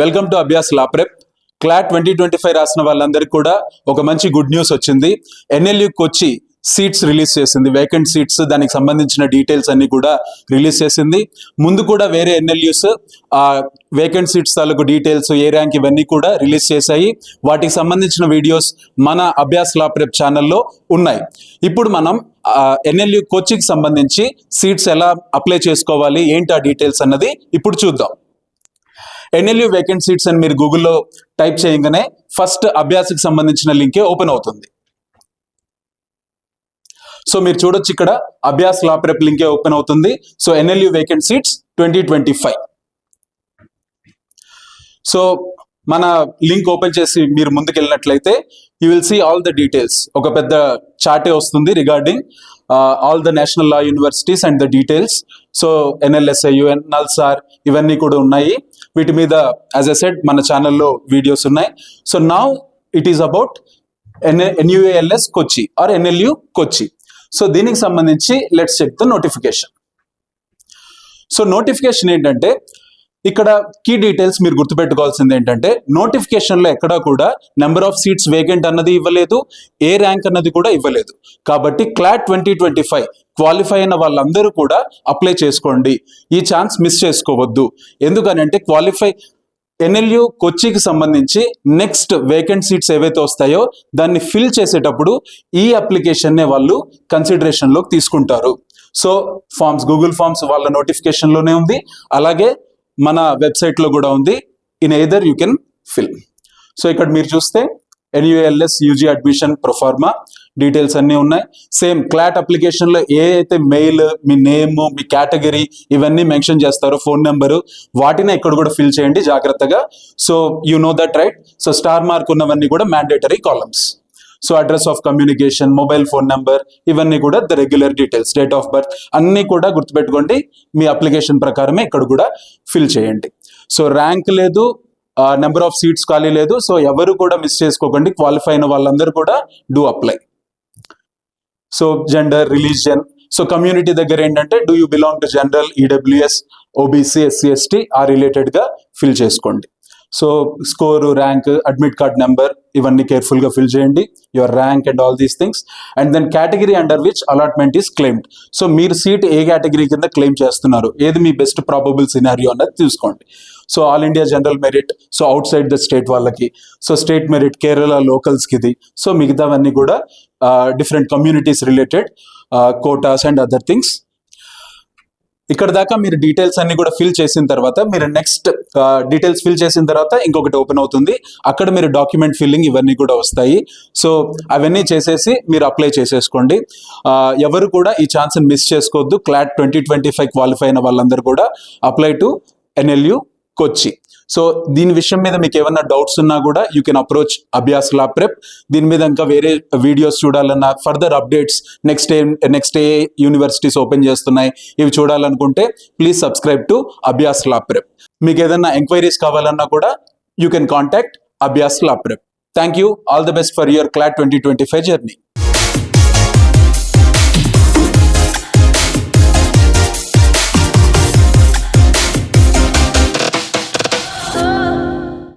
Welcome to Abhyas Law Prep. CLAT twenty twenty five రాసిన వాళ్ళందరికీ కూడా ఒక మంచి గుడ్ న్యూస్ వచ్చింది. ఎన్ఎల్యూ కొచ్చి సీట్స్ రిలీజ్ చేసింది. వేకెంట్ సీట్స్ దానికి సంబంధించిన డీటెయిల్స్ అన్ని కూడా రిలీజ్ చేసింది. ముందు కూడా వేరే ఎన్ఎల్యూస్ ఆ వేకెంట్ సీట్స్ తాలూకు డీటెయిల్స్ ఏ ర్యాంక్ ఇవన్నీ కూడా రిలీజ్ చేశాయి. వాటికి సంబంధించిన వీడియోస్ మన అభ్యాస్ లా ప్రెప్ ఛానల్లో ఉన్నాయి. ఇప్పుడు మనం ఎన్ఎల్యూ కోచింగ్ సంబంధించి సీట్స్ ఎలా అప్లై చేసుకోవాలి ఏంటి ఆ డీటెయిల్స్ అన్నది ఇప్పుడు చూద్దాం. ఎన్ఎల్యూ వేకెంట్ సీట్స్ అని మీరు గూగుల్లో టైప్ చేయగానే ఫస్ట్ అభ్యాసకి సంబంధించిన లింకే ఓపెన్ అవుతుంది. సో మీరు చూడొచ్చు ఇక్కడ అభ్యాస్ లా ప్రెప్ లింకే ఓపెన్ అవుతుంది. So NLU vacant seats twenty twenty five so మన లింక్ ఓపెన్ చేసి మీరు ముందుకు వెళ్ళినట్లయితే you will see all the details ఒక పెద్ద చార్టే వస్తుంది regarding all the national law universities and the details so NLSIU NALSAR ఇవన్నీ కూడా ఉన్నాయి. వీటి మీద యాజ్ ఎ సెడ్ మన ఛానల్లో వీడియోస్ ఉన్నాయి. So now it is about N NUALS Kochi or NLU Kochi so దీనికి సంబంధించి let's check the notification so notification ఏంటంటే ఇక్కడ కీ డీటెయిల్స్ మీరు గుర్తుపెట్టుకోవాల్సింది ఏంటంటే నోటిఫికేషన్లో ఎక్కడా కూడా నెంబర్ ఆఫ్ సీట్స్ వేకెంట్ అన్నది ఇవ్వలేదు ఏ ర్యాంక్ అన్నది కూడా ఇవ్వలేదు. కాబట్టి CLAT twenty twenty five qualify అయిన వాళ్ళందరూ కూడా అప్లై చేసుకోండి. ఈ ఛాన్స్ మిస్ చేసుకోవద్దు. ఎందుకనంటే క్వాలిఫై ఎన్ఎల్యు కొచ్చికి సంబంధించి నెక్స్ట్ వేకెంట్ సీట్స్ ఏవైతే వస్తాయో దాన్ని ఫిల్ చేసేటప్పుడు ఈ అప్లికేషన్నే వాళ్ళు కన్సిడరేషన్లోకి తీసుకుంటారు. సో ఫామ్స్ గూగుల్ ఫామ్స్ వాళ్ళ నోటిఫికేషన్లోనే ఉంది. అలాగే మన వెబ్సైట్లో కూడా ఉంది. In either you can fill so ఇక్కడ మీరు చూస్తే NUALS UG admission proforma details అన్నీ ఉన్నాయి. సేమ్ క్లాట్ అప్లికేషన్లో ఏ అయితే మెయిల్ మీ నేమ్ మీ కేటగిరీ ఇవన్నీ మెన్షన్ చేస్తారో ఫోన్ నెంబరు వాటిని ఇక్కడ కూడా ఫిల్ చేయండి జాగ్రత్తగా. So you know that right so star mark ఉన్నవన్నీ కూడా mandatory columns so address of communication mobile phone number ఇవన్నీ కూడా the regular details date of birth అన్నీ కూడా గుర్తుపెట్టుకోండి. మీ అప్లికేషన్ ప్రకారమే ఇక్కడ కూడా ఫిల్ చేయండి. సో ర్యాంక్ లేదు నెంబర్ ఆఫ్ సీట్స్ ఖాళీ లేదు. సో ఎవరు కూడా మిస్ చేసుకోకండి. క్వాలిఫై అయిన వాళ్ళందరూ కూడా do apply so gender religion so community దగ్గర ఏంటంటే do you belong to general EWS OBC SC ST ఆ రిలేటెడ్గా ఫిల్ చేసుకోండి. So score rank admit card number ఇవన్నీ కేర్ఫుల్గా ఫిల్ చేయండి. Your rank and all these things and then category under which allotment is claimed so మీరు seat ఏ category కింద claim చేస్తున్నారు. ఏది మీ బెస్ట్ ప్రాబబుల్ సినారియో అన్నది చూసుకోండి. So all India general merit so outside the state వాళ్ళకి. సో స్టేట్ మెరిట్ కేరళ లోకల్స్కి ఇది సో మిగతావన్నీ కూడా different communities related quotas and other things ఇక్కడ దాకా మీరు డీటెయిల్స్ అన్ని కూడా ఫిల్ చేసిన తర్వాత మీరు నెక్స్ట్ డీటెయిల్స్ ఫిల్ చేసిన తర్వాత ఇంకొకటి ఓపెన్ అవుతుంది. అక్కడ మీరు డాక్యుమెంట్ ఫిల్లింగ్ ఇవన్నీ కూడా వస్తాయి. సో అవన్నీ చేసేసి మీరు అప్లై చేసేసుకోండి. ఎవరు కూడా ఈ ఛాన్స్ని మిస్ చేసుకోవద్దు. CLAT twenty twenty five qualify అయిన వాళ్ళందరూ కూడా apply to NLU Kochi. So దీని విషయం మీద మీకు ఏమైనా డౌట్స్ ఉన్నా కూడా you can approach Abhyas Law Prep. దీని మీద ఇంకా వేరే వీడియోస్ చూడాలన్నా ఫర్దర్ అప్డేట్స్ నెక్స్ట్ ఏ నెక్స్ట్ ఏ యూనివర్సిటీస్ ఓపెన్ చేస్తున్నాయి ఇవి చూడాలనుకుంటే please subscribe to Abhyas Law Prep. మీకు ఏదైనా ఎంక్వైరీస్ కావాలన్నా కూడా you can contact Abhyas Law Prep. Thank you. All the best for your CLAT twenty twenty five journey.